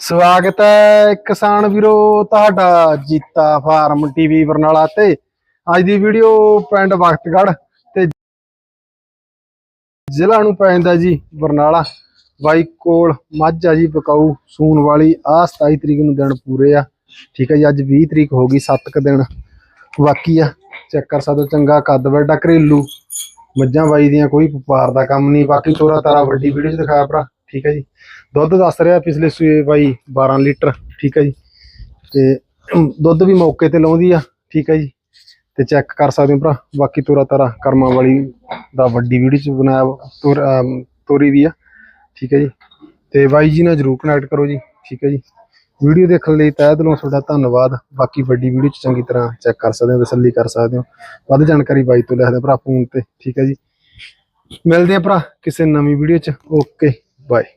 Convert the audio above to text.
ਸਵਾਗਤ ਹੈ ਕਿਸਾਨ ਵੀਰੋ, ਤੁਹਾਡਾ ਜੀਤਾ ਫਾਰਮ ਟੀਵੀ ਬਰਨਾਲਾ ਤੇ। ਅੱਜ ਦੀ ਵੀਡੀਓ ਪਿੰਡ ਵਕਤਗੜ ਤੇ ਜ਼ਿਲ੍ਹਾ ਨੂੰ ਪੈਂਦਾ ਜੀ ਬਰਨਾਲਾ। ਬਾਈ ਕੋਲ ਮੱਝ ਆ ਜੀ ਬਕਾਊ ਸੂਣ ਵਾਲੀ। ਆ 27 ਤਰੀਕ ਨੂੰ ਦਿਨ ਪੂਰੇ ਆ। ਠੀਕ ਹੈ ਜੀ, ਅੱਜ 20 ਤਰੀਕ ਹੋ ਗਈ 7 ਕ ਦਿਨ ਬਾਕੀ ਆ। ਚੈੱਕ ਕਰ ਸਕਦੇ ਚੰਗਾ ਕੱਦ ਵੱਡਾ ਘਰੇਲੂ। ਮੱਝਾਂ ਬਾਈ ਦੀਆਂ ਕੋਈ ਵਪਾਰ ਦਾ ਕੰਮ ਨਹੀਂ, ਬਾਕੀ ਥੋੜਾ ਤਾਰਾ ਵੱਡੀ ਵੀਡੀਓ 'ਚ ਦਿਖਾਇਆ ਭਰਾ। ਠੀਕ ਹੈ ਜੀ। ਦੁੱਧ ਦੱਸ ਰਿਹਾ ਪਿਛਲੇ ਸੂਏ ਬਾਈ 12 ਲੀਟਰ, ਠੀਕ ਹੈ ਜੀ। ਤੇ ਦੁੱਧ ਵੀ ਮੌਕੇ ਤੇ ਲਾਉਂਦੀ ਆ, ਠੀਕ ਹੈ ਜੀ। ਤੇ ਚੈੱਕ ਕਰ ਸਕਦੇ ਹੋ ਭਰਾ, ਬਾਕੀ ਤੋਰਾ ਤਾਰਾ ਕਰਮਾਂ ਵਾਲੀ ਦਾ ਵੱਡੀ ਵੀਡੀਓ 'ਚ ਬਣਾਇਆ ਤੋਰ ਤੋਰੀ ਵੀ ਆ, ਠੀਕ ਹੈ ਜੀ। ਤੇ ਬਾਈ ਜੀ ਨਾਲ ਜਰੂਰ ਕਨੈਕਟ ਕਰੋ ਜੀ, ਠੀਕ ਹੈ ਜੀ। ਵੀਡੀਓ ਦੇਖਣ ਲਈ ਤਹਿ ਦਿਲੋਂ ਤੁਹਾਡਾ ਧੰਨਵਾਦ, ਬਾਕੀ ਵੱਡੀ ਵੀਡੀਓ 'ਚ ਚੰਗੀ ਤਰ੍ਹਾਂ ਚੈੱਕ ਕਰ ਸਕਦੇ ਹੋ, ਤਸੱਲੀ ਕਰ ਸਕਦੇ ਹੋ। ਵੱਧ ਜਾਣਕਾਰੀ ਬਾਈ ਤੋਂ ਲੈ ਲਿਖਦੇ ਭਰਾ ਫੋਨ ਤੇ, ਠੀਕ ਹੈ ਜੀ। ਮਿਲਦੇ ਆ ਭਰਾ ਕਿਸੇ ਨਵੀਂ ਵੀਡੀਓ 'ਚ ਓਕੇ Bye.